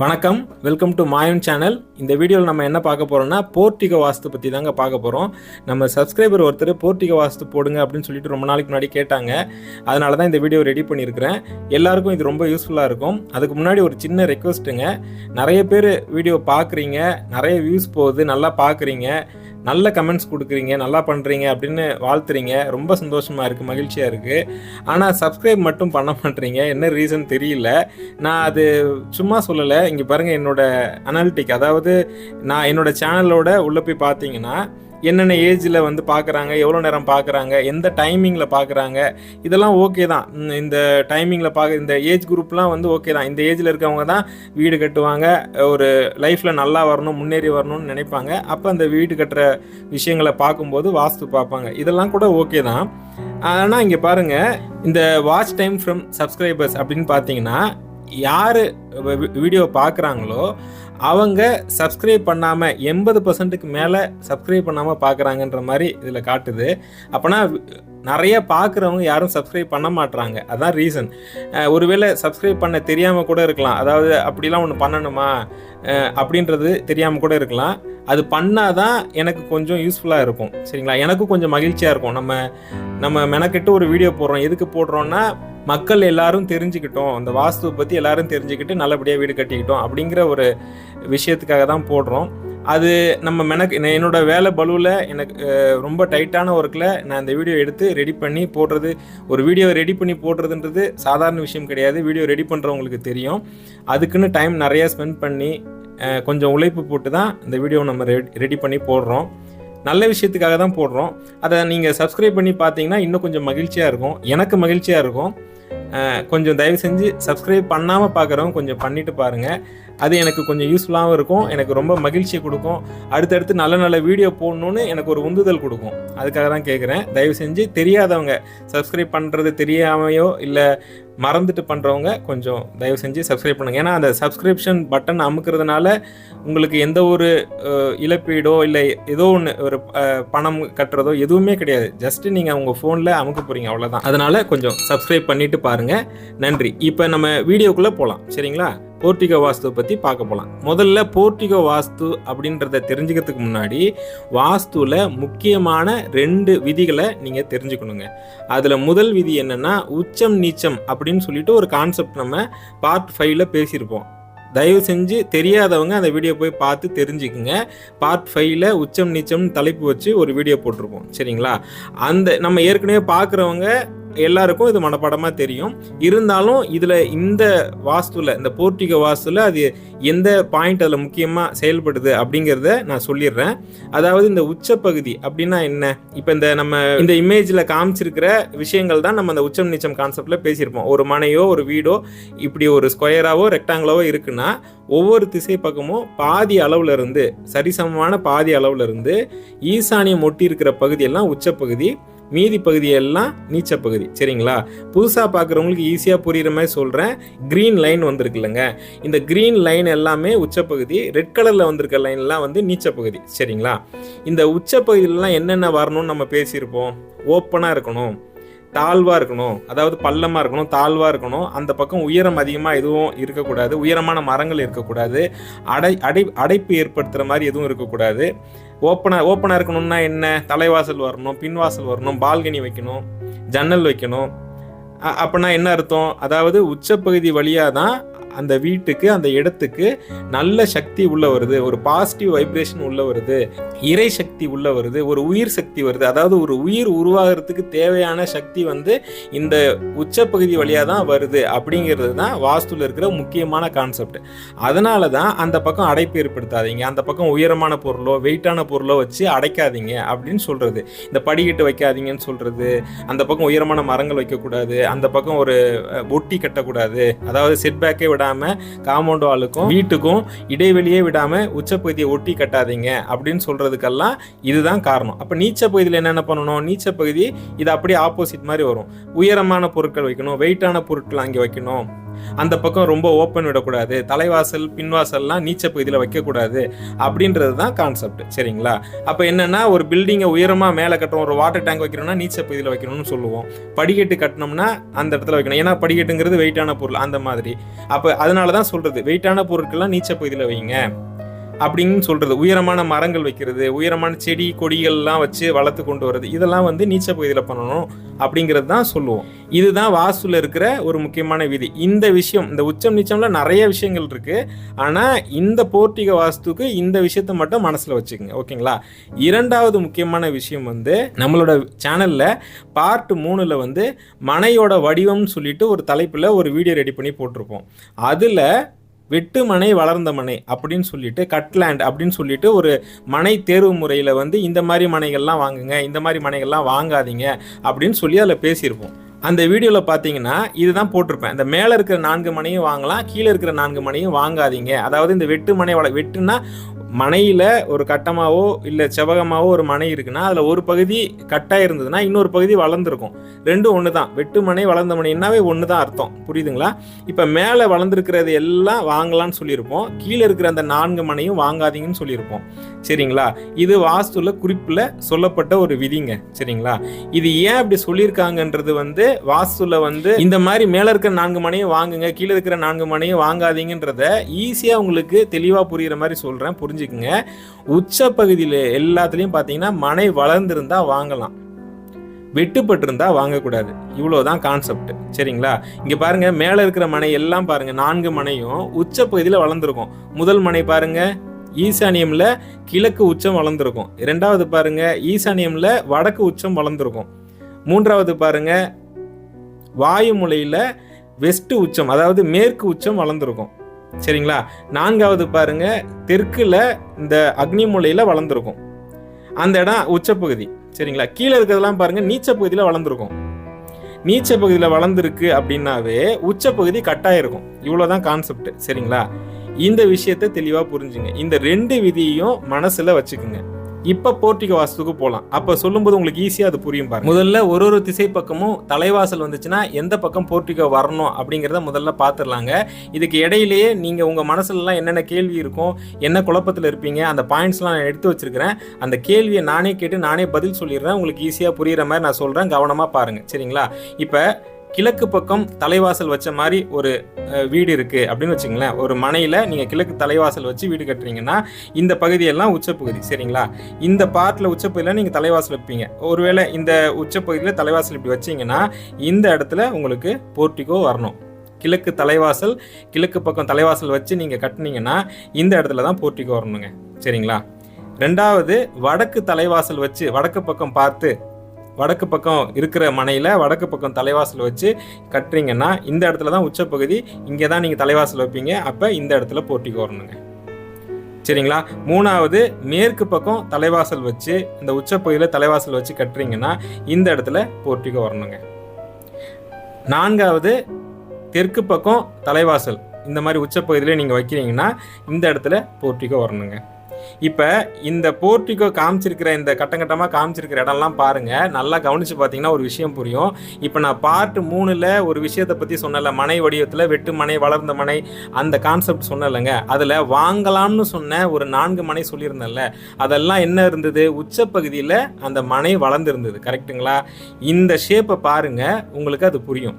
வணக்கம். Welcome to Mayan channel இந்த வீடியோவில் நம்ம என்ன பார்க்க போகிறோம்னா போர்ட்டிகோ வாஸ்து பற்றி தாங்க பார்க்க போகிறோம் நம்ம சப்ஸ்கிரைபர் ஒருத்தர் போர்ட்டிகோ வாஸ்து போடுங்க அப்படின்னு சொல்லிட்டு ரொம்ப நாளைக்கு முன்னாடி கேட்டாங்க. அதனால தான் இந்த வீடியோ ரெடி பண்ணியிருக்கிறேன். எல்லாருக்கும் இது ரொம்ப யூஸ்ஃபுல்லாக இருக்கும். அதுக்கு முன்னாடி ஒரு சின்ன ரெக்வஸ்ட்டுங்க நிறைய பேர் வீடியோ பார்க்குறீங்க. நிறைய வியூஸ் போகுது. நல்லா பார்க்குறீங்க. நல்ல கமெண்ட்ஸ் கொடுக்குறீங்க நல்லா பண்ணுறீங்க அப்படின்னு வாழ்த்துறீங்க. ரொம்ப சந்தோஷமாக இருக்குது மகிழ்ச்சியாக இருக்குது ஆனால் சப்ஸ்கிரைப் மட்டும் பண்ண மாட்டீங்க. என்ன ரீசன் தெரியல. நான் அது சும்மா சொல்லலை. இங்கே பாருங்கள் என்னோட அனாலிட்டிக் அதாவது நான் என்னோட சேனலோட உள்ளே போய் பார்த்தீங்கன்னா என்னென்ன ஏஜில் வந்து பார்க்குறாங்க எவ்வளோ நேரம் பார்க்குறாங்க எந்த டைமிங்கில் பார்க்குறாங்க இதெல்லாம் ஓகே தான். இந்த டைமிங்கில் பார்க்க இந்த ஏஜ் குரூப்லாம் வந்து ஓகே தான். இந்த ஏஜில் இருக்கவங்க தான் வீடு கட்டுவாங்க ஒரு லைஃப்பில் நல்லா வரணும் முன்னேறி வரணும்னு நினைப்பாங்க. அப்போ அந்த வீடு கட்டுற விஷயங்களை பார்க்கும்போது வாஸ்து பார்ப்பாங்க. இதெல்லாம் கூட ஓகே தான். ஆனால் இங்கே பாருங்கள் இந்த வாட்ச் டைம் ஃப்ரம் சப்ஸ்கிரைபர்ஸ் அப்படின்னு பார்த்தீங்கன்னா யார் வீடியோ பார்க்குறாங்களோ அவங்க சப்ஸ்கிரைப் பண்ணாமல் எண்பது பர்சன்ட்டுக்கு மேலே சப்ஸ்கிரைப் பண்ணாமல் பார்க்குறாங்கன்ற மாதிரி இதில் காட்டுது. அப்போனா நிறைய பார்க்குறவங்க யாரும் சப்ஸ்கிரைப் பண்ண மாட்டுறாங்க அதான் ரீசன் ஒருவேளை சப்ஸ்கிரைப் பண்ண தெரியாமல் கூட இருக்கலாம். அதாவது அப்படிலாம் ஒன்று பண்ணணுமா? அப்படின்றது தெரியாமல் கூட இருக்கலாம். அது பண்ணாதான் எனக்கு கொஞ்சம் யூஸ்ஃபுல்லாக இருக்கும். சரிங்களா? எனக்கும் கொஞ்சம் மகிழ்ச்சியாக இருக்கும். நம்ம நம்ம மெனக்கெட்டு ஒரு வீடியோ போடுறோம். எதுக்கு போடுறோம்னா மக்கள் எல்லாரும் தெரிஞ்சுக்கிட்டோம். அந்த வாஸ்துவை பற்றி எல்லாரும் தெரிஞ்சுக்கிட்டு நல்லபடியாக வீடு கட்டிக்கிட்டோம். அப்படிங்கிற ஒரு விஷயத்துக்காக தான் போடுறோம். அது நம்ம மெனக்கு என்னோட வேலை பலுவில் எனக்கு ரொம்ப டைட்டான ஒர்க்கில் நான் இந்த வீடியோ எடுத்து ரெடி பண்ணி போடுறது. ஒரு வீடியோ ரெடி பண்ணி போடுறதுன்றது சாதாரண விஷயம் கிடையாது. வீடியோ ரெடி பண்ணுறவங்களுக்கு தெரியும். அதுக்குன்னு டைம் நிறையா ஸ்பெண்ட் பண்ணி கொஞ்சம் உழைப்பு போட்டு தான் இந்த வீடியோ நம்ம ரெடி பண்ணி போடுறோம். நல்ல விஷயத்துக்காக தான் போடுறோம். அதை நீங்கள் சப்ஸ்கிரைப் பண்ணி பார்த்தீங்கன்னா இன்னும் கொஞ்சம் மகிழ்ச்சியாக இருக்கும். எனக்கு மகிழ்ச்சியாக இருக்கும். கொஞ்சம் தயவு செஞ்சு சப்ஸ்கிரைப் பண்ணாமல் பார்க்குறவங்க கொஞ்சம் பண்ணிட்டு பாருங்கள் அது எனக்கு கொஞ்சம் யூஸ்ஃபுல்லாகவும் இருக்கும். எனக்கு ரொம்ப மகிழ்ச்சியை கொடுக்கும். அடுத்தடுத்து நல்ல நல்ல வீடியோ போடணுன்னு எனக்கு ஒரு உந்துதல் கொடுக்கும். அதுக்காக தான் கேட்குறேன் தயவு செஞ்சு தெரியாதவங்க சப்ஸ்கிரைப் பண்ணுறது தெரியாமையோ இல்லை மறந்துட்டு பண்ணுறவங்க கொஞ்சம் தயவு செஞ்சு சப்ஸ்கிரைப் பண்ணுங்கள் ஏன்னா அந்த சப்ஸ்கிரிப்ஷன் பட்டன் அமுக்கிறதுனால உங்களுக்கு எந்த ஒரு இழப்பீடோ இல்லை ஏதோ ஒன்று ஒரு பணம் கட்டுறதோ எதுவுமே கிடையாது. ஜஸ்ட்டு நீங்கள் உங்கள் ஃபோனில் அமுக்க போகிறீங்க அவ்வளோதான் அதனால் கொஞ்சம் சப்ஸ்கிரைப் பண்ணிட்டு பாருங்கள் நன்றி. இப்போ நம்ம வீடியோக்குள்ளே போகலாம் சரிங்களா? போர்ட்டிகோ வாஸ்துவை பற்றி பார்க்க போகலாம் முதல்ல போர்ட்டிகோ வாஸ்து அப்படின்றத தெரிஞ்சுக்கிறதுக்கு முன்னாடி வாஸ்துவில் முக்கியமான ரெண்டு விதிகளை நீங்கள் தெரிஞ்சுக்கணுங்க. அதில் முதல் விதி என்னென்னா உச்சம் நீச்சம் அப்படின்னு சொல்லிட்டு ஒரு கான்செப்ட் நம்ம பார்ட் ஃபைவ்ல பேசியிருப்போம். தயவு செஞ்சு தெரியாதவங்க அந்த வீடியோ போய் பார்த்து தெரிஞ்சுக்குங்க. பார்ட் ஃபைவ்ல உச்சம் நீச்சம் தலைப்பு வச்சு ஒரு வீடியோ போட்டிருப்போம். சரிங்களா? அந்த நம்ம ஏற்கனவே பார்க்குறவங்க எல்லாருக்கும் இது மனப்பாடமாக தெரியும். இருந்தாலும் இதில் இந்த வாஸ்துவில் இந்த போர்ட்டிகோ வாஸ்துவில் அது எந்த பாயிண்ட் அதில் முக்கியமாக செயல்படுது அப்படிங்கிறத நான் சொல்லிடுறேன். அதாவது இந்த உச்சப்பகுதி அப்படின்னா என்ன? இப்போ இந்த நம்ம இந்த இமேஜில் காமிச்சிருக்கிற விஷயங்கள் தான் நம்ம அந்த உச்சம் நீச்சம் கான்செப்டில் பேசியிருப்போம். ஒரு மனையோ ஒரு வீடோ இப்படி ஒரு ஸ்கொயராகவோ ரெக்டாங்கிளாவோ இருக்குன்னா ஒவ்வொரு திசை பக்கமும் பாதி அளவுல இருந்து சரிசமமான பாதி அளவுல இருந்து ஈசானியம் ஒட்டி இருக்கிற பகுதியெல்லாம் உச்சப்பகுதி. மீதி பகுதியெல்லாம் நீச்ச பகுதி சரிங்களா? புதுசாக பார்க்குறவங்களுக்கு ஈஸியாக புரியுற மாதிரி சொல்கிறேன் க்ரீன் லைன் வந்திருக்குல்லங்க இந்த க்ரீன் லைன் எல்லாமே உச்சப்பகுதி ரெட் கலரில் வந்திருக்க லைன்லாம் வந்து நீச்ச பகுதி சரிங்களா? இந்த உச்சப்பகுதியிலலாம் என்னென்ன வரணும்னு நம்ம பேசியிருப்போம்? ஓப்பனாக இருக்கணும் தாழ்வாக இருக்கணும் அதாவது பள்ளமாக இருக்கணும் தாழ்வாக இருக்கணும். அந்த பக்கம் உயரம் அதிகமாக எதுவும் இருக்கக்கூடாது. உயரமான மரங்கள் இருக்கக்கூடாது. அடை அடை அடைப்பு ஏற்படுத்துகிற மாதிரி எதுவும் இருக்கக்கூடாது. ஓப்பனாக ஓப்பனாக இருக்கணும்னா என்ன? தலைவாசல் வரணும் பின்வாசல் வரணும் பால்கனி வைக்கணும் ஜன்னல் வைக்கணும். அப்படின்னா என்ன அர்த்தம்? அதாவது உச்சப்பகுதி வழியாக தான் அந்த வீட்டுக்கு அந்த இடத்துக்கு நல்ல சக்தி உள்ள வருது. ஒரு பாசிட்டிவ் வைப்ரேஷன் உள்ள வருது. இறை சக்தி உள்ள வருது. ஒரு உயிர் சக்தி வருது. அதாவது ஒரு உயிர் உருவாகிறதுக்கு தேவையான சக்தி வந்து இந்த உச்சப்பகுதி வழியாக தான் வருது அப்படிங்கிறது தான் வாஸ்துவில் இருக்கிற முக்கியமான கான்செப்ட் அதனால தான் அந்த பக்கம் அடைப்பு ஏற்படுத்தாதீங்க. அந்த பக்கம் உயரமான பொருளோ வெயிட்டான பொருளோ வச்சு அடைக்காதீங்க அப்படின்னு சொல்கிறது இந்த படிக்கட்டு வைக்காதீங்கன்னு சொல்கிறது அந்த பக்கம் உயரமான மரங்கள் வைக்கக்கூடாது. அந்த பக்கம் ஒரு பொட்டி ஒட்டி கட்டக்கூடாது. அதாவது செட்பேக்கே விடாம காம்பவுண்ட் வாலுக்கும் வீட்டுக்கும் இடைவெளியே விடாம உச்சப்பகுதியை ஒட்டி கட்டாதீங்க அப்படின்னு சொல்றதுக்கெல்லாம் இதுதான் காரணம். அப்ப நீச்ச பகுதியில் என்னென்ன பண்ணணும்? நீச்ச பகுதி இது அப்படியே ஆப்போசிட் மாதிரி வரும். உயரமான பொருட்கள் வைக்கணும் வெயிட்டான பொருட்கள் அங்கே வைக்கணும். அந்த பக்கம் ரொம்ப ஓப்பன் விடக்கூடாது. தலைவாசல் பின்வாசல்லாம் நீச்ச பகுதியில் வைக்கக்கூடாது. அப்படின்றது தான் கான்செப்ட் சரிங்களா? அப்போ என்னன்னா ஒரு பில்டிங்கை உயரமாக மேலே கட்டுறோம் ஒரு வாட்டர் டேங்க் வைக்கணும்னா நீச்ச பகுதியில் வைக்கணும்னு சொல்லுவோம். படிக்கட்டு கட்டினோம்னா அந்த இடத்துல வைக்கணும். ஏன்னா படிக்கட்டுங்கிறது வெயிட்டான பொருள் அந்த மாதிரி. அப்போ அதனால தான் சொல்கிறது வெயிட்டான பொருட்கள்லாம் நீச்ச பகுதியில் வைங்க. அப்படின்னு சொல்கிறது உயரமான மரங்கள் வைக்கிறது உயரமான செடி கொடிகள்லாம் வச்சு வளர்த்து கொண்டு வர்றது. இதெல்லாம் வந்து நீச்ச பகுதியில் பண்ணணும் அப்படிங்கிறது தான் சொல்லுவோம். இதுதான் வாசுல இருக்கிற ஒரு முக்கியமான விதி. இந்த விஷயம் இந்த உச்சம் நீச்சம்ல நிறைய விஷயங்கள் இருக்கு. ஆனால் இந்த போர்ட்டிக வாஸ்துக்கு இந்த விஷயத்த மட்டும் மனசில் வச்சுக்கோங்க. ஓகேங்களா? இரண்டாவது முக்கியமான விஷயம் வந்து நம்மளோட சேனலில் பார்ட் மூணில் வந்து மனையோட வடிவம்னு சொல்லிட்டு ஒரு தலைப்பில் ஒரு வீடியோ ரெடி பண்ணி போட்டிருப்போம். அதில் வெட்டு மனை வளர்ந்த மனை அப்படின்னு சொல்லிட்டு கட்லேண்ட் அப்படின்னு சொல்லிட்டு ஒரு மனை தேர்வு முறையில் வந்து இந்த மாதிரி மனைகள்லாம் வாங்குங்க இந்த மாதிரி மனைகள்லாம் வாங்காதீங்க அப்படின்னு சொல்லி அதில் பேசியிருப்போம். அந்த வீடியோவில் பார்த்தீங்கன்னா இதுதான் போட்டிருப்பேன். இந்த மேலே இருக்கிற நான்கு மனையும் வாங்கலாம் கீழே இருக்கிற நான்கு மனையும் வாங்காதீங்க. அதாவது இந்த வெட்டு மனை வள வெட்டுனா மனையில் ஒரு கட்டமாவோ இல்லை செவகமாவோ ஒரு மனை இருக்குன்னா அதில் ஒரு பகுதி கட்டாக இருந்ததுன்னா இன்னொரு பகுதி வளர்ந்துருக்கும். ரெண்டும் ஒன்று தான் வெட்டு மனை வளர்ந்த மனைனாவே ஒன்று தான் அர்த்தம். புரியுதுங்களா? இப்போ மேலே வளர்ந்துருக்கிறது எல்லாம் வாங்கலாம்னு சொல்லியிருப்போம். கீழே இருக்கிற அந்த நான்கு மனையும் வாங்காதீங்கன்னு சொல்லியிருப்போம். சரிங்களா? இது வாஸ்துல குறிப்பில் சொல்லப்பட்ட ஒரு விதிங்க. சரிங்களா? இது ஏன் அப்படி சொல்லியிருக்காங்கன்றது வந்து வாஸ்துல வந்து இந்த மாதிரி மேலே இருக்கிற நான்கு மனையும் வாங்குங்க கீழே இருக்கிற நான்கு மனையும் வாங்காதீங்கன்றத ஈஸியாக உங்களுக்கு தெளிவாக புரிகிற மாதிரி சொல்கிறேன் புரிஞ்சுக்குங்க. உச்ச பகுதியில் எல்லாத்துலேயும் பார்த்தீங்கன்னா மனை வளர்ந்துருந்தா வாங்கலாம். வெட்டுப்பட்டிருந்தா வாங்கக்கூடாது. இவ்வளோதான் கான்செப்ட் சரிங்களா? இங்கே பாருங்க மேலே இருக்கிற மனை எல்லாம் பாருங்க நான்கு மனையும் உச்ச பகுதியில் வளர்ந்துருக்கும். முதல் மனை பாருங்க ஈசானியம்ல கிழக்கு உச்சம் வளர்ந்துருக்கும். இரண்டாவது பாருங்க ஈசானியம்ல வடக்கு உச்சம் வளர்ந்துருக்கும். மூன்றாவது பாருங்க வாயுமுலையில் வெஸ்ட் உச்சம் அதாவது மேற்கு உச்சம் வளர்ந்துருக்கும். சரிங்களா? நான்காவது பாருங்க தெற்குல இந்த அக்னிமுலையில் வளர்ந்துருக்கும். அந்த இடம் உச்சப்பகுதி சரிங்களா? கீழே இருக்கிறதெல்லாம் பாருங்க நீச்ச பகுதியில் வளர்ந்துருக்கும். நீச்ச பகுதியில் வளர்ந்துருக்கு அப்படின்னாவே உச்சப்பகுதி கட்டாயிருக்கும். இவ்வளோதான் கான்செப்ட் சரிங்களா? இந்த விஷயத்தை தெளிவாக புரிஞ்சுங்க. இந்த ரெண்டு விதியையும் மனசுல வச்சுக்குங்க. இப்போ போர்ட்டிகோ வாசத்துக்கு போகலாம் அப்போ சொல்லும்போது உங்களுக்கு ஈஸியாக அது புரியும் பாருங்க. முதல்ல ஒரு ஒரு திசை பக்கமும் தலைவாசல் வந்துச்சுன்னா எந்த பக்கம் போர்ட்டிகோ வரணும் அப்படிங்கிறத முதல்ல பார்த்துடலாங்க இதுக்கு இடையிலேயே நீங்கள் உங்கள் மனசுலலாம் என்னென்ன கேள்வி இருக்கும் என்ன குழப்பத்தில் இருப்பீங்க அந்த பாயிண்ட்ஸ்லாம் நான் எடுத்து வச்சிருக்கிறேன். அந்த கேள்வியை நானே கேட்டு நானே பதில் சொல்லிடுறேன். உங்களுக்கு ஈஸியாக புரிகிற மாதிரி நான் சொல்கிறேன் கவனமாக பாருங்கள் சரிங்களா? இப்போ கிழக்கு பக்கம் தலைவாசல் வச்ச மாதிரி ஒரு வீடு இருக்குது அப்படின்னு வச்சுங்களேன் ஒரு மனையில் நீங்கள் கிழக்கு தலைவாசல் வச்சு வீடு கட்டுறீங்கன்னா இந்த பகுதியெல்லாம் உச்சப்பகுதி. சரிங்களா? இந்த பார்ட்டில் உச்சப்பகுதியில் நீங்கள் தலைவாசல் வைப்பீங்க. ஒருவேளை இந்த உச்சப்பகுதியில் தலைவாசல் இப்படி வச்சீங்கன்னா இந்த இடத்துல உங்களுக்கு போர்ட்டிகோ வரணும். கிழக்கு தலைவாசல் கிழக்கு பக்கம் தலைவாசல் வச்சு நீங்கள் கட்டினீங்கன்னா இந்த இடத்துல தான் போர்ட்டிகோ வரணுங்க. சரிங்களா? ரெண்டாவது வடக்கு தலைவாசல் வச்சு வடக்கு பக்கம் பார்த்து வடக்கு பக்கம் இருக்கிற மனையில் வடக்கு பக்கம் தலைவாசல் வச்சு கட்டுறீங்கன்னா இந்த இடத்துல தான் உச்சப்பகுதி இங்கே தான் நீங்கள் தலைவாசல் வைப்பீங்க. அப்போ இந்த இடத்துல போர்ட்டிகோ வரணுங்க சரிங்களா? மூணாவது மேற்கு பக்கம் தலைவாசல் வச்சு இந்த உச்சப்பகுதியில் தலைவாசல் வச்சு கட்டுறீங்கன்னா இந்த இடத்துல போட்டிக்கு வரணுங்க நான்காவது தெற்கு பக்கம் தலைவாசல் இந்த மாதிரி உச்சப்பகுதியில் நீங்கள் வைக்கிறீங்கன்னா இந்த இடத்துல போட்டிக்கு வரணுங்க இப்போ இந்த போர்ட்டிகோ காமிச்சிருக்கிற இந்த கட்டங்கட்டமாக காமிச்சிருக்கிற இடம்லாம் பாருங்கள் நல்லா கவனித்து பார்த்தீங்கன்னா ஒரு விஷயம் புரியும். இப்போ நான் பார்ட் மூணில் ஒரு விஷயத்தை பற்றி சொன்னல மனை வடிவத்தில் வெட்டு மனை வளர்ந்த மனை அந்த கான்செப்ட் சொன்னலைங்க அதில் வாங்கலாம்னு சொன்ன ஒரு நான்கு மனை சொல்லியிருந்தேன்ல. அதெல்லாம் என்ன இருந்தது? உச்சப்பகுதியில் அந்த மனை வளர்ந்துருந்தது. கரெக்ட்டுங்களா இந்த ஷேப்பை பாருங்க. உங்களுக்கு அது புரியும்.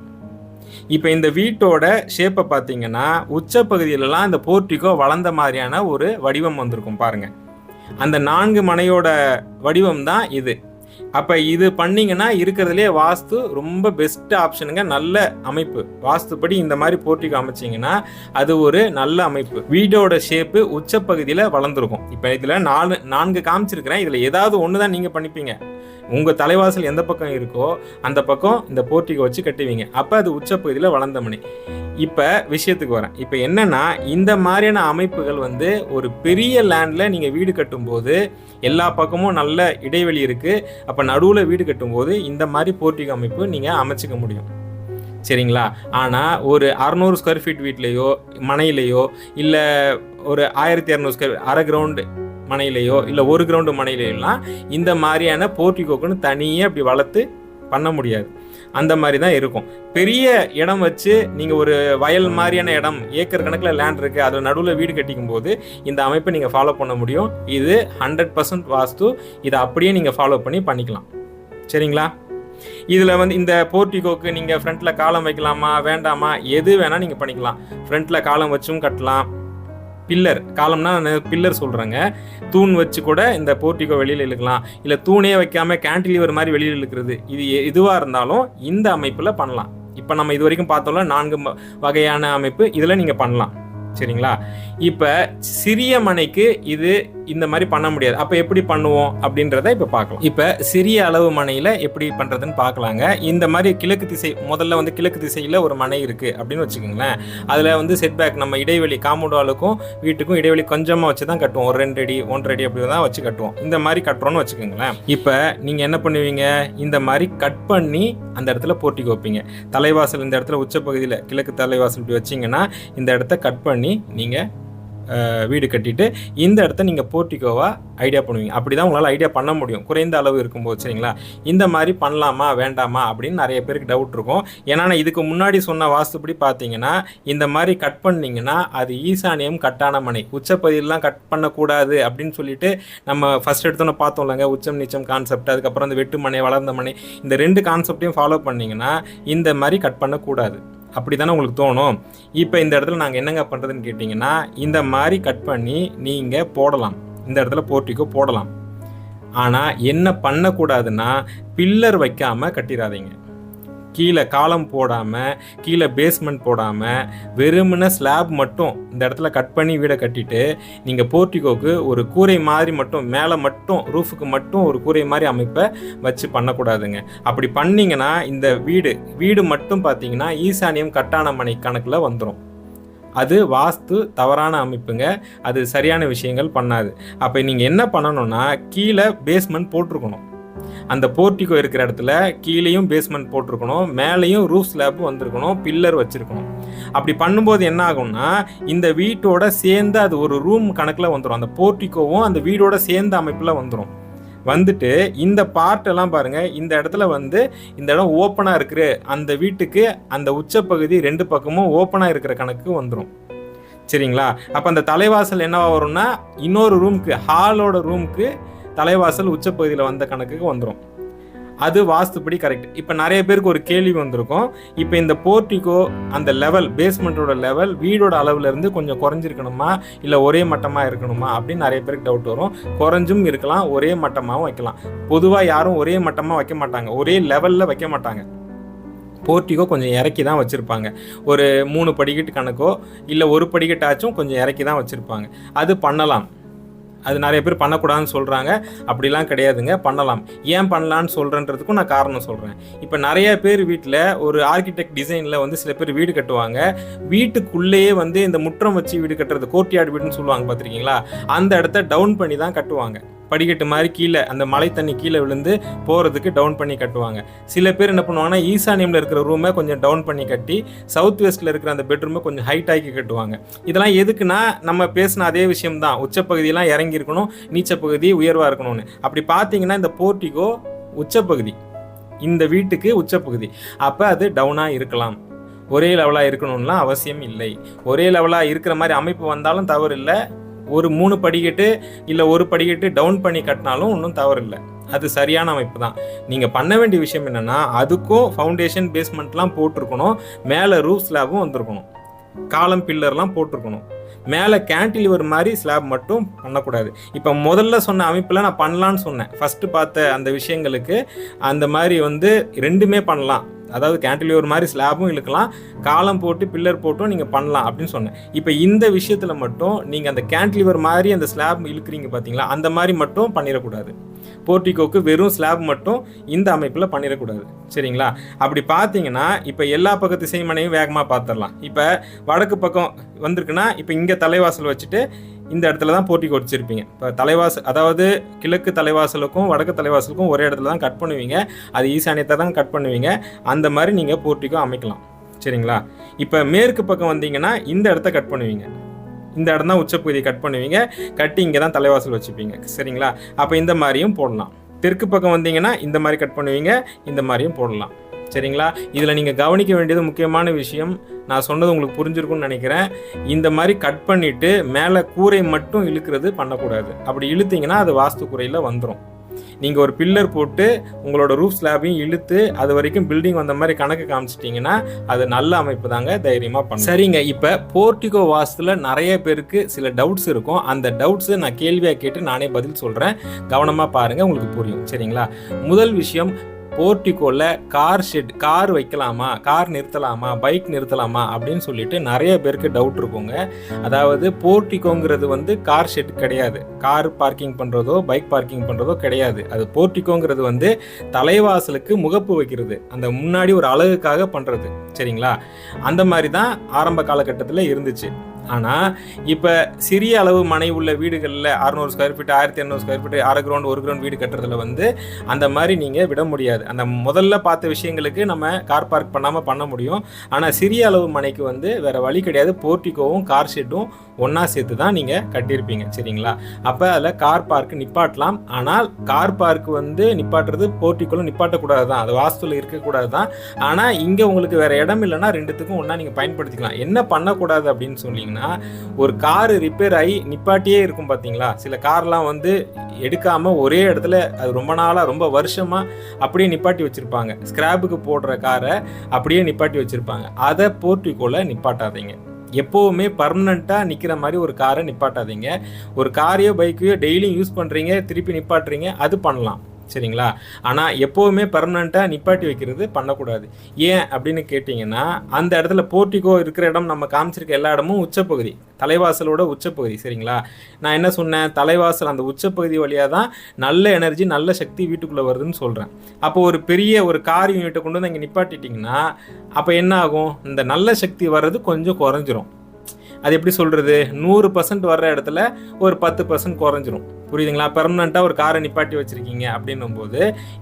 இப்போ இந்த வீட்டோட ஷேப்பை பார்த்தீங்கன்னா உச்ச பகுதியிலலாம் இந்த போர்ட்டிகோ வளர்ந்த மாதிரியான ஒரு வடிவம் வந்திருக்கும் பாருங்க. அந்த நான்கு மனையோட வடிவம் தான் இது. அப்போ இது பண்ணீங்கன்னா இருக்கிறதுலே வாஸ்து ரொம்ப பெஸ்ட் ஆப்ஷனுங்க நல்ல அமைப்பு. வாஸ்துப்படி இந்த மாதிரி போர்ட்டிகோ அமைச்சிங்கன்னா அது ஒரு நல்ல அமைப்பு. வீடோட ஷேப்பு உச்சப்பகுதியில் வளர்ந்துருக்கும். இப்போ இதில் நாலு நான்கு காமிச்சிருக்கிறேன். இதில் ஏதாவது ஒன்று தான் நீங்கள் பண்ணிப்பீங்க. உங்கள் தலைவாசல் எந்த பக்கம் இருக்கோ அந்த பக்கம் இந்த போர்ட்டிகோ வச்சு கட்டுவீங்க. அப்போ அது உச்சப்பகுதியில் வளர்ந்த மணி. இப்போ விஷயத்துக்கு வரேன். இப்போ என்னென்னா இந்த மாதிரியான அமைப்புகள் வந்து ஒரு பெரிய லேண்டில் நீங்கள் வீடு கட்டும்போது எல்லா பக்கமும் நல்ல இடைவெளி இருக்குது அப்போ நடுவில் வீடு கட்டும்போது இந்த மாதிரி போர்ட்டிகோ அமைப்பு நீங்கள் அமைச்சிக்க முடியும். சரிங்களா? ஆனால் ஒரு அறநூறு ஸ்கொயர் ஃபீட் வீட்லேயோ மனையிலையோ இல்லை ஒரு ஆயிரத்தி இரநூறு ஸ்கொயர் அரை கிரவுண்டு மனையிலையோ இல்லை ஒரு கிரவுண்டு மனையிலையெல்லாம் இந்த மாதிரியான போர்ட்டிகோக்குன்னு தனியாக அப்படி வளர்த்து பண்ண முடியாது. அந்த மாதிரி தான் இருக்கும். பெரிய இடம் வச்சு நீங்கள் ஒரு வயல் மாதிரியான இடம் ஏக்கர் கணக்கில் லேண்ட் இருக்குது அதில் நடுவில் வீடு கட்டிக்கும் போது இந்த அமைப்பை நீங்கள் ஃபாலோ பண்ண முடியும். இது ஹண்ட்ரட் பர்சன்ட் வாஸ்து. இதை அப்படியே நீங்கள் ஃபாலோ பண்ணி பண்ணிக்கலாம். சரிங்களா? இதில் வந்து இந்த போர்ட்டிகோக்கு நீங்கள் ஃப்ரண்ட்டில் காலம் வைக்கலாமா வேண்டாமா எது வேணால் நீங்கள் பண்ணிக்கலாம். ஃப்ரண்ட்டில் காலம் வச்சும் கட்டலாம். பில்லர் காலம்னா பில்லர் சொல்கிறேங்க தூண் வச்சு கூட இந்த போர்ட்டிகோ வெளியில் இழுக்கலாம். இல்லை தூணே வைக்காமல் கேன்டிலீவர் மாதிரி வெளியில் இழுக்கிறது. இது எதுவாக இருந்தாலும் இந்த அமைப்பில் பண்ணலாம். இப்போ நம்ம இது வரைக்கும் பார்த்தோம்ல நான்கு வகையான அமைப்பு இதில் நீங்கள் பண்ணலாம். சரிங்களா? இப்போ சிறிய மனைக்கு இது இந்த மாதிரி பண்ண முடியாது. அப்போ எப்படி பண்ணுவோம் அப்படின்றத இப்போ பார்க்கலாம். இப்போ சிறிய அளவு மனையில் எப்படி பண்ணுறதுன்னு பார்க்கலாங்க. இந்த மாதிரி கிழக்கு திசை முதல்ல வந்து கிழக்கு திசையில் ஒரு மனை இருக்குது அப்படின்னு வச்சுக்கோங்களேன். அதில் வந்து செட்பேக் நம்ம இடைவெளி காம்பவுண்டாலுக்கும் வீட்டுக்கும் இடைவெளி கொஞ்சமாக வச்சு தான் கட்டுவோம். ஒரு ரெண்டு அடி ஒன்றரை அடி அப்படி தான் வச்சு கட்டுவோம். இந்த மாதிரி கட்டுறோம்னு வச்சுக்கோங்களேன். இப்போ நீங்கள் என்ன பண்ணுவீங்க? இந்த மாதிரி கட் பண்ணி அந்த இடத்துல போட்டி வைப்பீங்க தலைவாசல் இந்த இடத்துல உச்சப்பகுதியில் கிழக்கு தலைவாசல் இப்படி வச்சிங்கன்னா இந்த இடத்த கட் பண்ணி நீங்கள் வீடு கட்டிட்டு இந்த இடத்த நீங்கள் போர்ட்டிகோவாக ஐடியா பண்ணுவீங்க. அப்படி தான் உங்களால் ஐடியா பண்ண முடியும். குறைந்த அளவு இருக்கும்போது சரிங்களா? இந்த மாதிரி பண்ணலாமா வேண்டாமா அப்படின்னு நிறைய பேருக்கு டவுட் இருக்கும். ஏன்னா நான் இதுக்கு முன்னாடி சொன்ன வாஸ்துப்படி பார்த்தீங்கன்னா இந்த மாதிரி கட் பண்ணிங்கன்னா அது ஈசானியம் கட்டான மனை உச்சப்பதிலாம் கட் பண்ணக்கூடாது அப்படின்னு சொல்லிட்டு நம்ம ஃபர்ஸ்ட் எடுத்தோன்னே இல்லைங்க. உச்சம் நீச்சம் கான்செப்ட் அதுக்கப்புறம் இந்த வெட்டு மனை வளர்ந்த மனை இந்த ரெண்டு கான்செப்டையும் ஃபாலோ பண்ணீங்கன்னா இந்த மாதிரி கட் பண்ணக்கூடாது. அப்படி தானே உங்களுக்கு தோணும்? இப்போ இந்த இடத்துல நாங்கள் என்னங்க பண்ணுறதுன்னு கேட்டிங்கன்னா இந்த மாதிரி கட் பண்ணி நீங்கள் போடலாம். இந்த இடத்துல போர்ட்டிக்கோ போடலாம். ஆனால் என்ன பண்ணக்கூடாதுன்னா பில்லர் வைக்காமல் கட்டிடாதீங்க கீழே காலம் போடாமல் கீழே பேஸ்மெண்ட் போடாமல் வெறுமன ஸ்லாப் மட்டும் இந்த இடத்துல கட் பண்ணி வீடை கட்டிட்டு நீங்கள் போர்ட்டிகோக்கு ஒரு கூரை மாதிரி மட்டும் மேலே மட்டும் ரூஃபுக்கு மட்டும் ஒரு கூரை மாதிரி அமைப்பை வச்சு பண்ணக்கூடாதுங்க. அப்படி பண்ணீங்கன்னா இந்த வீடு வீடு மட்டும் பார்த்தீங்கன்னா ஈசானியம் கட்டான மனை கணக்கில் வந்துடும் அது வாஸ்து தவறான அமைப்புங்க. அது சரியான விஷயங்கள் பண்ணாது. அப்போ நீங்கள் என்ன பண்ணணும்னா கீழே பேஸ்மெண்ட் போட்டிருக்கணும். அந்த போர்ட்டிகோ இருக்கிற இடத்துல கீழேயும் பேஸ்மெண்ட் போட்டிருக்கணும் மேலேயும் ரூஃப் ஸ்லாப் வந்திருக்கணும் பில்லர் வச்சுருக்கணும். அப்படி பண்ணும்போது என்ன ஆகும்னா இந்த வீட்டோட சேர்ந்து அது ஒரு ரூம் கணக்கில் வந்துடும் அந்த போர்ட்டிகோவும் அந்த வீடோட சேர்ந்த அமைப்பில் வந்துடும் வந்துட்டு இந்த பார்ட் எல்லாம் இந்த இடத்துல வந்து இந்த இடம் ஓப்பனாக இருக்கிற அந்த வீட்டுக்கு அந்த உச்சப்பகுதி ரெண்டு பக்கமும் ஓப்பனாக இருக்கிற கணக்கு வந்துடும் சரிங்களா? அப்போ அந்த தலைவாசல் என்னவா வரும்னா இன்னொரு ரூமுக்கு ஹாலோட ரூமுக்கு தலைவாசல் உச்சப்பகுதியில் வந்த கணக்குக்கு வந்துடும் அது வாஸ்துப்படி கரெக்ட் இப்போ நிறைய பேருக்கு ஒரு கேள்வி வந்திருக்கும். இப்போ இந்த போர்ட்டிகோ அந்த லெவல் பேஸ்மெண்ட்டோட லெவல் வீடோட அளவுலேருந்து கொஞ்சம் குறைஞ்சிருக்கணுமா? இல்லை ஒரே மட்டமாக இருக்கணுமா? அப்படின்னு நிறைய பேருக்கு டவுட் வரும். குறைஞ்சும் இருக்கலாம் ஒரே மட்டமாகவும் வைக்கலாம். பொதுவாக யாரும் ஒரே மட்டமாக வைக்க மாட்டாங்க. ஒரே லெவலில் வைக்க மாட்டாங்க. போர்ட்டிகோ கொஞ்சம் இறக்கி தான் வச்சுருப்பாங்க. ஒரு மூணு படிக்கட்டு கணக்கோ இல்லை ஒரு படிக்கட்டாச்சும் கொஞ்சம் இறக்கி தான் வச்சுருப்பாங்க. அது பண்ணலாம். அது நிறைய பேர் பண்ணக்கூடாதுன்னு சொல்கிறாங்க அப்படிலாம் கிடையாதுங்க. பண்ணலாம். ஏன் பண்ணலான்னு சொல்கிறன்றதுக்கும் நான் காரணம் சொல்கிறேன் இப்போ நிறைய பேர் வீட்டில் ஒரு ஆர்கிடெக்ட் டிசைனில் வந்து சில பேர் வீடு கட்டுவாங்க. வீட்டுக்குள்ளேயே வந்து இந்த முற்றம் வச்சு வீடு கட்டுறது கோர்ட்யார்டு வீடுன்னு சொல்லுவாங்க பார்த்துருக்கீங்களா? அந்த இடத்த டவுன் பண்ணி தான் கட்டுவாங்க. படிக்கட்டு மாதிரி கீழே அந்த மழை தண்ணி கீழே விழுந்து போகிறதுக்கு டவுன் பண்ணி கட்டுவாங்க. சில பேர் என்ன பண்ணுவாங்கன்னா ஈசானியமில் இருக்கிற ரூமை கொஞ்சம் டவுன் பண்ணி கட்டி சவுத் வெஸ்ட்டில் இருக்கிற அந்த பெட்ரூமை கொஞ்சம் ஹைட் ஆக்கி கட்டுவாங்க. இதெல்லாம் எதுக்குன்னா நம்ம பேசின அதே விஷயம் தான் உச்சப்பகுதியெல்லாம் இறங்கி இருக்கணும் நீச்சப்பகுதி உயர்வாக இருக்கணும்னு. அப்படி பார்த்தீங்கன்னா இந்த போர்ட்டிகோ உச்சப்பகுதி. இந்த வீட்டுக்கு உச்சப்பகுதி. அப்போ அது டவுனாக இருக்கலாம். ஒரே லெவலாக இருக்கணும்லாம் அவசியம் இல்லை. ஒரே லெவலாக இருக்கிற மாதிரி அமைப்பு வந்தாலும் தவறு இல்லை ஒரு மூணு படிக்கட்டு இல்லை ஒரு படிக்கட்டு டவுன் பண்ணி கட்டினாலும் ஒன்றும் தவறில்லை. அது சரியான அமைப்பு தான் நீங்கள் பண்ண வேண்டிய விஷயம் என்னென்னா அதுக்கும் ஃபவுண்டேஷன் பேஸ்மெண்ட்லாம் போட்டிருக்கணும். மேலே ரூஃப் ஸ்லாபும் வந்திருக்கணும். காலம் பில்லர்லாம் போட்டிருக்கணும். மேலே கேன்டிலிவர் மாதிரி ஸ்லாப் மட்டும் பண்ணக்கூடாது. இப்போ முதல்ல சொன்ன அமைப்பில் நான் பண்ணலான்னு சொன்னேன். ஃபஸ்ட்டு பார்த்த அந்த விஷயங்களுக்கு அந்த மாதிரி வந்து ரெண்டுமே பண்ணலாம். அதாவது கேண்டிலிவர் மாதிரி ஸ்லாபும் இழுக்கலாம். காலம் போட்டு பில்லர் போட்டும் நீங்கள் பண்ணலாம் அப்படின்னு சொன்னேன். இப்போ இந்த விஷயத்தில் மட்டும் நீங்கள் அந்த கேண்டிலிவர் மாதிரி அந்த ஸ்லாப் இழுக்கிறீங்க பார்த்தீங்களா அந்த மாதிரி மட்டும் பண்ணிடக்கூடாது. போர்ட்டிகோக்கு வெறும் ஸ்லாப் மட்டும் இந்த அமைப்பில் பண்ணிடக்கூடாது. சரிங்களா? அப்படி பார்த்தீங்கன்னா இப்போ எல்லா பக்கத்து திசைமனையும் வேகமாக பார்த்துடலாம் இப்போ வடக்கு பக்கம் வந்திருக்குன்னா இப்போ இங்கே தலைவாசல் வச்சுட்டு இந்த இடத்துல தான் போர்ட்டிகோ வச்சுருப்பீங்க இப்போ தலைவாசல் அதாவது கிழக்கு தலைவாசலுக்கும் வடக்கு தலைவாசலுக்கும் ஒரே இடத்துல தான் கட் பண்ணுவீங்க. அது ஈசானியத்தை தான் கட் பண்ணுவீங்க. அந்த மாதிரி நீங்கள் போர்ட்டிகோ அமைக்கலாம். சரிங்களா? இப்போ மேற்கு பக்கம் வந்தீங்கன்னா இந்த இடத்த கட் பண்ணுவீங்க. இந்த இடம் தான் உச்சப்பகுதியை கட் பண்ணுவீங்க. கட்டி இங்கே தான் தலைவாசல் வச்சுப்பீங்க. சரிங்களா? அப்போ இந்த மாதிரியும் போடலாம். தெற்கு பக்கம் வந்தீங்கன்னா இந்த மாதிரி கட் பண்ணுவீங்க. இந்த மாதிரியும் போடலாம். சரிங்களா? இதில் நீங்கள் கவனிக்க வேண்டியது முக்கியமான விஷயம். நான் சொன்னது உங்களுக்கு புரிஞ்சிருக்கும்னு நினைக்கிறேன். இந்த மாதிரி கட் பண்ணிவிட்டு மேலே கூரை மட்டும் இழுக்கிறது பண்ணக்கூடாது. அப்படி இழுத்தீங்கன்னா அது வாஸ்து குறையில் வந்துடும் நீங்கள் ஒரு பில்லர் போட்டு உங்களோட ரூஃப் ஸ்லாபையும் இழுத்து அது வரைக்கும் பில்டிங் வந்த மாதிரி கணக்கு காமிச்சிட்டிங்கன்னா அது நல்ல அமைப்பு தாங்க தைரியமாக பண்ண சரிங்க இப்போ போர்ட்டிகோ வாஸ்துல நிறைய பேருக்கு சில டவுட்ஸ் இருக்கும். அந்த டவுட்ஸை நான் கேள்வியாக கேட்டு நானே பதில் சொல்கிறேன் கவனமாக பாருங்கள் உங்களுக்கு புரியும். சரிங்களா? முதல் விஷயம் போர்ட்டிகோல கார் ஷெட் கார் வைக்கலாமா? கார் நிறுத்தலாமா? பைக் நிறுத்தலாமா? அப்படின்னு சொல்லிட்டு நிறைய பேருக்கு டவுட் இருக்குங்க. அதாவது போர்ட்டிகோங்கிறது வந்து கார் ஷெட் கிடையாது. கார் பார்க்கிங் பண்ணுறதோ பைக் பார்க்கிங் பண்ணுறதோ கிடையாது. அது போர்ட்டிகோங்கிறது வந்து தலைவாசலுக்கு முகப்பு வைக்கிறது. அந்த முன்னாடி ஒரு அழகுக்காக பண்ணுறது சரிங்களா? அந்த மாதிரி தான் ஆரம்ப காலகட்டத்தில் இருந்துச்சு. ஆனால் இப்போ சிறிய அளவு மனை உள்ள வீடுகளில் அறநூறு ஸ்கொயர் ஃபீட் ஆயிரத்தி இரநூறு ஸ்கொயர் ஃபீட் அரை கிரவுண்ட் ஒரு கிரவுண்ட் வீடு கட்டுறதுல வந்து அந்த மாதிரி நீங்கள் விட முடியாது. அந்த முதல்ல பார்த்த விஷயங்களுக்கு நம்ம கார் பார்க் பண்ணாமல் பண்ண முடியும். ஆனால் சிறிய அளவு மனைக்கு வந்து வேறு வழி கிடையாது. போர்ட்டிகோவும் கார் ஷெட்டும் ஒன்றா சேர்த்து தான் நீங்கள் கட்டியிருப்பீங்க. சரிங்களா? அப்போ அதில் கார் பார்க் நிப்பாட்டலாம். ஆனால் கார் பார்க் வந்து நிப்பாட்டுறது போர்ட்டிக்கோலும் நிப்பாட்டக்கூடாது தான் அது வாஸ்துவில் இருக்கக்கூடாது தான் ஆனால் இங்கே உங்களுக்கு வேறு இடம் இல்லைன்னா ரெண்டுத்துக்கும் ஒன்றா நீங்கள் பயன்படுத்திக்கலாம். என்ன பண்ணக்கூடாது அப்படின்னு சொன்னீங்கன்னா ஒரு காரு ரிப்பேர் ஆகி நிப்பாட்டியே இருக்கும் பார்த்தீங்களா? சில கார்லாம் வந்து எடுக்காமல் ஒரே இடத்துல அது ரொம்ப நாளாக ரொம்ப வருஷமாக அப்படியே நிப்பாட்டி வச்சுருப்பாங்க. ஸ்கிராப்புக்கு போடுற காரை அப்படியே நிப்பாட்டி வச்சுருப்பாங்க. அதை போர்ட்டிக்கோல நிப்பாட்டாதீங்க. எப்போவுமே பர்மனண்ட்டாக நிற்கிற மாதிரி ஒரு காரை நிப்பாட்டாதீங்க. ஒரு காரையோ பைக்கையோ டெய்லியும் யூஸ் பண்ணுறீங்க திருப்பி நிப்பாட்டுறீங்க அது பண்ணலாம். சரிங்களா? ஆனால் எப்போவுமே பர்மனண்ட்டாக நிப்பாட்டி வைக்கிறது பண்ணக்கூடாது. ஏன் அப்படின்னு கேட்டிங்கன்னா அந்த இடத்துல போர்ட்டிகோ இருக்கிற இடம் நம்ம காமிச்சிருக்க எல்லா இடமும் உச்சப்பகுதி. தலைவாசலோட உச்சப்பகுதி சரிங்களா? நான் என்ன சொன்னேன்? தலைவாசல் அந்த உச்சப்பகுதி வழியாக தான் நல்ல எனர்ஜி நல்ல சக்தி வீட்டுக்குள்ளே வருதுன்னு சொல்கிறேன் அப்போ ஒரு பெரிய ஒரு கார் யூனிட்டை கொண்டு வந்து இங்கே நிப்பாட்டிட்டிங்கன்னா அப்போ என்ன ஆகும்? இந்த நல்ல சக்தி வர்றது கொஞ்சம் குறைஞ்சிரும். அது எப்படி சொல்கிறது நூறு பர்சன்ட் வர்ற இடத்துல ஒரு பத்து பர்சன்ட் குறைஞ்சிரும். புரியுதுங்களா? பெர்மனண்ட்டாக ஒரு காரை நிப்பாட்டி வச்சுருக்கீங்க அப்படின்னும் போது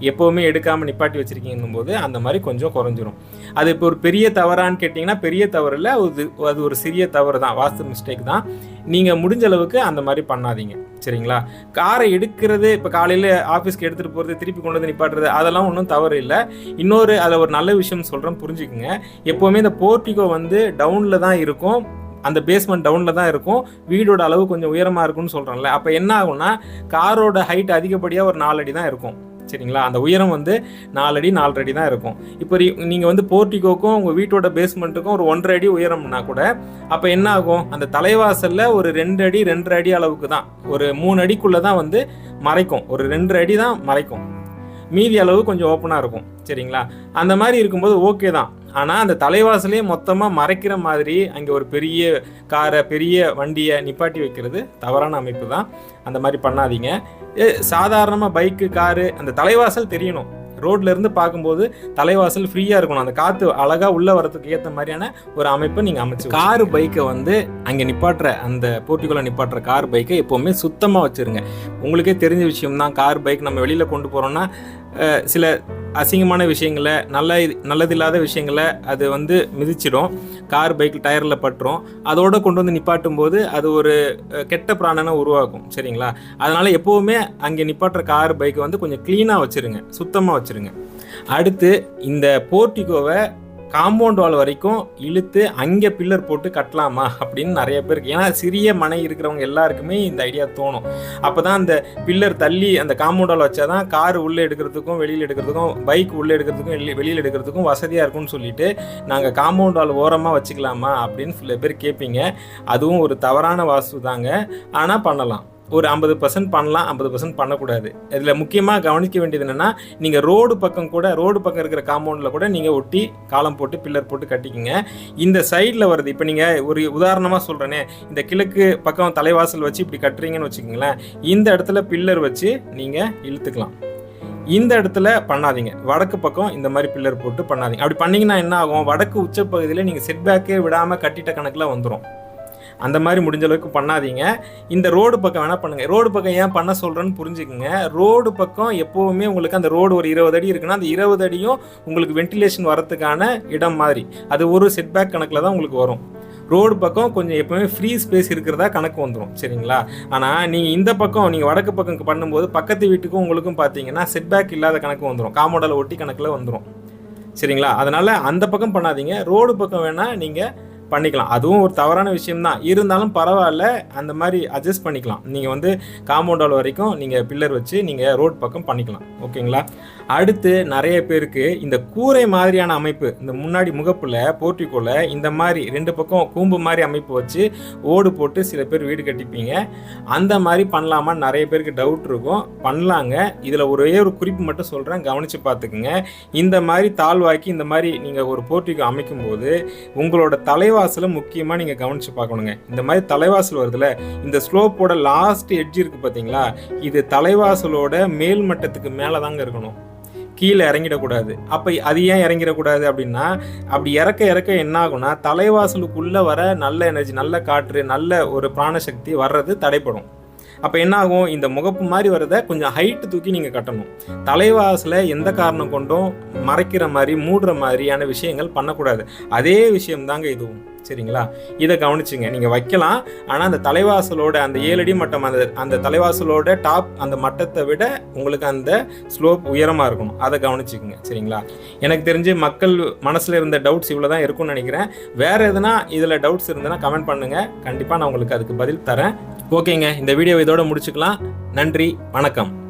எப்போவுமே எடுக்காமல் நிப்பாட்டி வச்சுருக்கீங்கன்னும் போது அந்த மாதிரி கொஞ்சம் குறைஞ்சிரும். அது இப்போ ஒரு பெரிய தவறான்னு கேட்டிங்கன்னா பெரிய தவறு இல்லை அது அது ஒரு சிறிய தவறு தான். வாஸ்து மிஸ்டேக் தான். நீங்கள் முடிஞ்ச அளவுக்கு அந்த மாதிரி பண்ணாதீங்க. சரிங்களா? காரை எடுக்கிறது இப்போ காலையில் ஆஃபீஸ்க்கு எடுத்துகிட்டு போகிறது திருப்பி கொண்டு வந்து நிப்பாட்டுறது அதெல்லாம் ஒன்றும் தவறு இல்லை. இன்னொரு அதில் ஒரு நல்ல விஷயம் சொல்கிறேன் புரிஞ்சுக்குங்க. எப்போவுமே இந்த போர்ட்டிகோ வந்து டவுனில் தான் இருக்கும். அந்த பேஸ்மெண்ட் டவுனில் தான் இருக்கும். வீடோட அளவு கொஞ்சம் உயரமாக இருக்கும்னு சொல்கிறாங்கல்ல அப்போ என்ன ஆகும்னா காரோட ஹைட் அதிகப்படியாக ஒரு நாலு அடி தான் இருக்கும். சரிங்களா? அந்த உயரம் வந்து நாலடி நாலரை அடி தான் இருக்கும். இப்போ நீங்கள் வந்து போர்ட்டிகோக்கும் உங்கள் வீட்டோட பேஸ்மெண்ட்டுக்கும் ஒரு ஒன்றரை அடி உயரம்னா கூட அப்போ என்ன ஆகும்? அந்த தலைவாசலில் ஒரு ரெண்டு அடி ரெண்டரை அடி அளவுக்கு தான். ஒரு மூணு அடிக்குள்ளே தான் வந்து மறைக்கும். ஒரு ரெண்டரை அடி தான் மறைக்கும். மீதி அளவு கொஞ்சம் ஓப்பனாக இருக்கும். சரிங்களா? அந்த மாதிரி இருக்கும்போது ஓகே தான். ஆனால் அந்த தலைவாசலே மொத்தமாக மறைக்கிற மாதிரி அங்கே ஒரு பெரிய காரை பெரிய வண்டியை நிப்பாட்டி வைக்கிறது தவறான அமைப்பு தான். அந்த மாதிரி பண்ணாதீங்க. சாதாரணமாக பைக்கு காரு அந்த தலைவாசல் தெரியணும். ரோட்ல இருந்து பார்க்கும்போது தலைவாசல் ஃப்ரீயாக இருக்கணும். அந்த காற்று அழகாக உள்ளே வரதுக்கு ஏற்ற மாதிரியான ஒரு அமைப்பை நீங்கள் அமைச்சு கார் பைக்கை வந்து அங்கே நிப்பாட்டுற அந்த போர்ட்டிக்குள்ள நிப்பாட்டுற கார் பைக்கை எப்போவுமே சுத்தமாக வச்சுருங்க. உங்களுக்கே தெரிஞ்ச விஷயம் தான் கார் பைக் நம்ம வெளியில் கொண்டு போகிறோன்னா சில அசிங்கமான விஷயங்களை நல்ல நல்லதில்லாத விஷயங்களை அது வந்து மிதிச்சிடும். Car bike டயரில் பட்டுரும். அதோடு கொண்டு வந்து நிப்பாட்டும் போது அது ஒரு கெட்ட பிராணனை உருவாக்கும் சரிங்களா? அதனால் எப்போவுமே அங்கே நிப்பாட்டுற கார் பைக்கை வந்து கொஞ்சம் க்ளீனாக வச்சுருங்க. சுத்தமாக வச்சுருங்க. அடுத்து இந்த போர்ட்டிகோவை காம்பவுண்ட் வால் வரைக்கும் இழுத்து அங்கே பில்லர் போட்டு கட்டலாமா அப்படின்னு நிறைய பேருக்கு ஏன்னா சிறிய மனை இருக்கிறவங்க எல்லாருக்குமே இந்த ஐடியா தோணும். அப்போ தான் அந்த பில்லர் தள்ளி அந்த காம்பவுண்ட் வால் வச்சா தான் கார் உள்ளே எடுக்கிறதுக்கும் வெளியில் எடுக்கிறதுக்கும் பைக் உள்ளே எடுக்கிறதுக்கும் வெளியில் எடுக்கிறதுக்கும் வசதியாக இருக்கும்னு சொல்லிட்டு நாங்கள் காம்பவுண்ட் வால் ஓரமாக வச்சுக்கலாமா அப்படின்னு சில பேர் கேட்பீங்க அதுவும் ஒரு தவறான வாஸ்து தாங்க. ஆனால் பண்ணலாம். ஒரு ஐம்பது பர்சன்ட் பண்ணலாம் ஐம்பது பர்சன்ட் பண்ணக்கூடாது. இதில் முக்கியமாக கவனிக்க வேண்டியது என்னென்னா நீங்கள் ரோடு பக்கம் கூட ரோடு பக்கம் இருக்கிற காம்பவுண்டில் கூட நீங்கள் ஒட்டி காலம் போட்டு பில்லர் போட்டு கட்டிக்கிங்க. இந்த சைடில் வருது இப்போ நீங்கள் ஒரு உதாரணமாக சொல்கிறேனே இந்த கிழக்கு பக்கம் தலைவாசல் வச்சு இப்படி கட்டுறீங்கன்னு வச்சுக்கோங்களேன் இந்த இடத்துல பில்லர் வச்சு நீங்கள் இழுத்துக்கலாம். இந்த இடத்துல பண்ணாதீங்க. வடக்கு பக்கம் இந்த மாதிரி பில்லர் போட்டு பண்ணாதீங்க. அப்படி பண்ணிங்கன்னா என்ன ஆகும்? வடக்கு உச்சப்பகுதியில் நீங்கள் செட்பேக்கே விடாமல் கட்டிட்ட கணக்கில் வந்துடும் அந்த மாதிரி முடிஞ்ச அளவுக்கு பண்ணாதீங்க. இந்த ரோடு பக்கம் வேணால் பண்ணுங்கள் ரோடு பக்கம் ஏன் பண்ண சொல்கிறேன்னு புரிஞ்சுக்குங்க. ரோடு பக்கம் எப்போவுமே உங்களுக்கு அந்த ரோடு ஒரு இருபது அடி இருக்குன்னா அந்த இருபது அடியும் உங்களுக்கு வென்டிலேஷன் வரத்துக்கான இடம் மாதிரி. அது ஒரு செட்பேக் கணக்கில் தான் உங்களுக்கு வரும். ரோடு பக்கம் கொஞ்சம் எப்பவுமே ஃப்ரீ ஸ்பேஸ் இருக்கிறதா கணக்கு வந்துடும் சரிங்களா? ஆனால் நீங்கள் இந்த பக்கம் நீங்கள் வடக்கு பக்கம் பண்ணும்போது பக்கத்து வீட்டுக்கும் உங்களுக்கும் பார்த்தீங்கன்னா செட்பேக் இல்லாத கணக்கு வந்துடும் காமோடல ஒட்டி கணக்கில் வந்துடும் சரிங்களா? அதனால் அந்த பக்கம் பண்ணாதீங்க. ரோடு பக்கம் வேணால் நீங்கள் பண்ணிக்கலாம். அதுவும் ஒரு தவறான விஷயம்தான். இருந்தாலும் பரவாயில்ல அந்த மாதிரி அட்ஜஸ்ட் பண்ணிக்கலாம். நீங்கள் வந்து காம்பவுண்ட் வால் வரைக்கும் நீங்கள் பில்லர் வச்சு நீங்கள் ரோட் பக்கம் பண்ணிக்கலாம். ஓகேங்களா? அடுத்து நிறைய பேருக்கு இந்த கூரை மாதிரியான அமைப்பு இந்த முன்னாடி முகப்பில் போர்ட்டிக்கோல இந்த மாதிரி ரெண்டு பக்கம் கூம்பு மாதிரி அமைப்பு வச்சு ஓடு போட்டு சில பேர் வீடு கட்டிப்பீங்க. அந்த மாதிரி பண்ணலாமா? நிறைய பேருக்கு டவுட் இருக்கும். பண்ணலாங்க. இதில் ஒரே ஒரு குறிப்பு மட்டும் சொல்கிறேன் கவனித்து பார்த்துக்குங்க. இந்த மாதிரி தாழ்வாக்கி இந்த மாதிரி நீங்கள் ஒரு போர்ட்டிகோ அமைக்கும்போது உங்களோட தலைவாசலை முக்கியமாக நீங்கள் கவனித்து பார்க்கணுங்க. இந்த மாதிரி தலைவாசல் வருதுல இந்த ஸ்லோப்போட லாஸ்ட் எட்ஜ் இருக்குது பார்த்தீங்களா இது தலைவாசலோட மேல் மட்டத்துக்கு மேலே தாங்க இருக்கணும். கீழே இறங்கிடக்கூடாது. அப்போ அது ஏன் இறங்கிடக்கூடாது அப்படின்னா அப்படி இறக்க இறக்க என்ன ஆகும்னா தலைவாசலுக்குள்ளே வர நல்ல எனர்ஜி நல்ல காற்று நல்ல ஒரு பிராணசக்தி வர்றது தடைப்படும். அப்போ என்ன ஆகும் இந்த முகப்பு மாதிரி வரதை கொஞ்சம் ஹைட்டு தூக்கி நீங்கள் கட்டணும். தலைவாசலை எந்த காரணம் கொண்டும் மறைக்கிற மாதிரி மூடுற மாதிரியான விஷயங்கள் பண்ணக்கூடாது. அதே விஷயம் தாங்க இதுவும். சரிங்களா? இதை கவனிச்சுங்க. நீங்கள் வைக்கலாம். ஆனால் அந்த தலைவாசலோட அந்த ஏழடி மட்டம் அந்த அந்த தலைவாசலோட டாப் அந்த மட்டத்தை விட உங்களுக்கு அந்த ஸ்லோப் உயரமாக இருக்கணும். அதை கவனிச்சுக்குங்க. சரிங்களா? எனக்கு தெரிஞ்சு மக்கள் மனசில் இருந்த டவுட்ஸ் இவ்வளோ தான் இருக்கும்னு நினைக்கிறேன். வேறு எதுனா இதில் டவுட்ஸ் இருந்ததுன்னா கமெண்ட் பண்ணுங்கள் கண்டிப்பாக நான் உங்களுக்கு அதுக்கு பதில் தரேன். ஓகேங்க. இந்த வீடியோ இதோட முடிச்சுக்கலாம். நன்றி. வணக்கம்.